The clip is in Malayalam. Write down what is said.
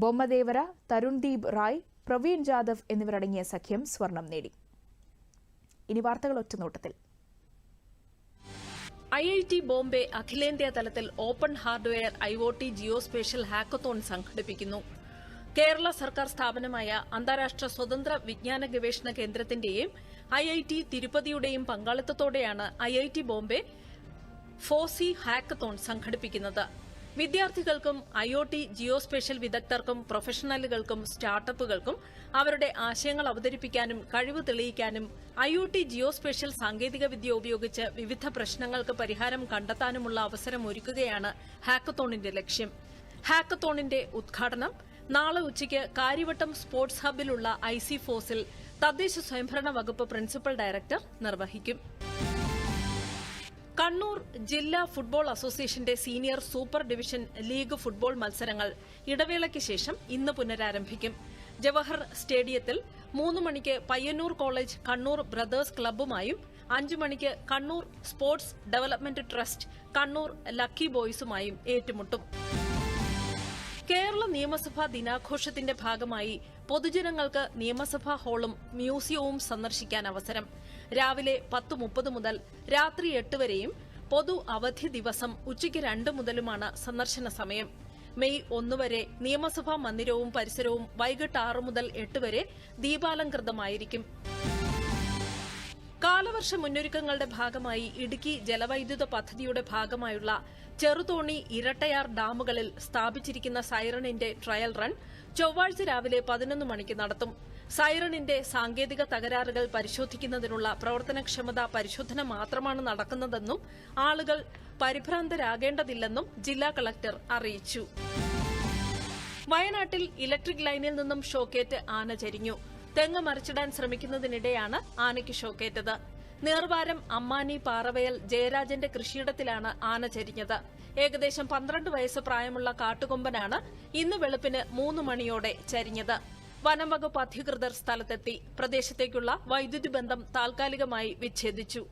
ബൊമ്മദേവര തരുൺദീപ് റായ് പ്രവീൺ ജാദവ് എന്നിവരടങ്ങിയ സഖ്യം സ്വർണം നേടി. ഇനി വാർത്തകൾ ഒറ്റനോട്ടത്തിൽ. ഐ ഐ ടി ബോംബെ അഖിലേന്ത്യാ തലത്തിൽ open hardware I O T geo spatial hackathon സംഘടിപ്പിക്കുന്നു. കേരള സർക്കാർ സ്ഥാപനമായ അന്താരാഷ്ട്ര സ്വതന്ത്ര വിജ്ഞാന ഗവേഷണ കേന്ദ്രത്തിന്റെയും ഐ ഐ ടി തിരുപ്പതിയുടെയും പങ്കാളിത്തത്തോടെയാണ് I I T Bombay FOSSEE hackathon സംഘടിപ്പിക്കുന്നത്. വിദ്യാർത്ഥികൾക്കും I O T geo spatial വിദഗ്ധർക്കും പ്രൊഫഷണലുകൾക്കും സ്റ്റാർട്ടപ്പുകൾക്കും അവരുടെ ആശയങ്ങൾ അവതരിപ്പിക്കാനും കഴിവ് തെളിയിക്കാനും I O T geo spatial സാങ്കേതികവിദ്യ ഉപയോഗിച്ച് വിവിധ പ്രശ്നങ്ങൾക്ക് പരിഹാരം കണ്ടെത്താനുമുള്ള അവസരം ഒരുക്കുകയാണ് ഹാക്കത്തോണിന്റെ ലക്ഷ്യം. ഹാക്കത്തോണിന്റെ ഉദ്ഘാടനം നാളെ ഉച്ചയ്ക്ക് കാര്യവട്ടം സ്പോർട്സ് ഹബിലുള്ള ഐ സി ഫോസിൽ തദ്ദേശ സ്വയംഭരണ വകുപ്പ് പ്രിൻസിപ്പൽ ഡയറക്ടർ നിർവഹിക്കും. കണ്ണൂർ ജില്ലാ ഫുട്ബോൾ അസോസിയേഷന്റെ senior super division league football മത്സരങ്ങൾ ഇടവേളയ്ക്ക് ശേഷം ഇന്ന് പുനരാരംഭിക്കും. ജവഹർ സ്റ്റേഡിയത്തിൽ മൂന്ന് മണിക്ക് പയ്യന്നൂർ കോളേജ് കണ്ണൂർ ബ്രദേഴ്സ് ക്ലബ്ബുമായും അഞ്ചു മണിക്ക് Kannur Sports Development Trust Kannur Lucky ബോയ്സുമായും ഏറ്റുമുട്ടും. കേരള നിയമസഭാ ദിനാഘോഷത്തിന്റെ ഭാഗമായി പൊതുജനങ്ങൾക്ക് നിയമസഭാ ഹാളും മ്യൂസിയവും സന്ദർശിക്കാൻ അവസരം. രാവിലെ പത്ത് മുപ്പത് മുതൽ രാത്രി എട്ട് വരെയും പൊതു അവധി ദിവസം ഉച്ചയ്ക്ക് രണ്ട് മുതലുമാണ് സന്ദർശന സമയം. മെയ് ഒന്ന് വരെ നിയമസഭാ മന്ദിരവും പരിസരവും വൈകിട്ട് ആറ് മുതൽ എട്ട് വരെ ദീപാലംകൃതമായിരിക്കും. കാലവർഷ മുന്നൊരുക്കങ്ങളുടെ ഭാഗമായി ഇടുക്കി ജലവൈദ്യുത പദ്ധതിയുടെ ഭാഗമായുള്ള ചെറുതോണി ഇരട്ടയാർ ഡാമുകളിൽ സ്ഥാപിച്ചിരിക്കുന്ന സൈറണിന്റെ ട്രയൽ റൺ ചൊവ്വാഴ്ച രാവിലെ പതിനൊന്ന് മണിക്ക് നടത്തും. സൈറണിന്റെ സാങ്കേതിക തകരാറുകൾ പരിശോധിക്കുന്നതിനുള്ള പ്രവർത്തനക്ഷമത പരിശോധന മാത്രമാണ് നടക്കുന്നതെന്നും ആളുകൾ പരിഭ്രാന്തരാകേണ്ടതില്ലെന്നും ജില്ലാ കളക്ടർ അറിയിച്ചു. വയനാട്ടിൽ ഇലക്ട്രിക് ലൈനിൽ നിന്നും ഷോക്കേറ്റ് ആന ചരിഞ്ഞു. തെങ്ങ് മറിച്ചിടാൻ ശ്രമിക്കുന്നതിനിടെയാണ് ആനയ്ക്ക് ഷോക്കേറ്റത്. നേർവാരം അമ്മാനി പാറവയൽ ജയരാജന്റെ കൃഷിയിടത്തിലാണ് ആന ചരിഞ്ഞത്. ഏകദേശം പന്ത്രണ്ട് വയസ്സ് പ്രായമുള്ള കാട്ടുകൊമ്പനാണ് ഇന്ന് വെളുപ്പിന് മൂന്ന് മണിയോടെ ചരിഞ്ഞത്. വനംവകുപ്പ് അധികൃതർ സ്ഥലത്തെത്തി. പ്രദേശത്തേക്കുള്ള വൈദ്യുതി ബന്ധം താൽക്കാലികമായി വിച്ഛേദിച്ചു.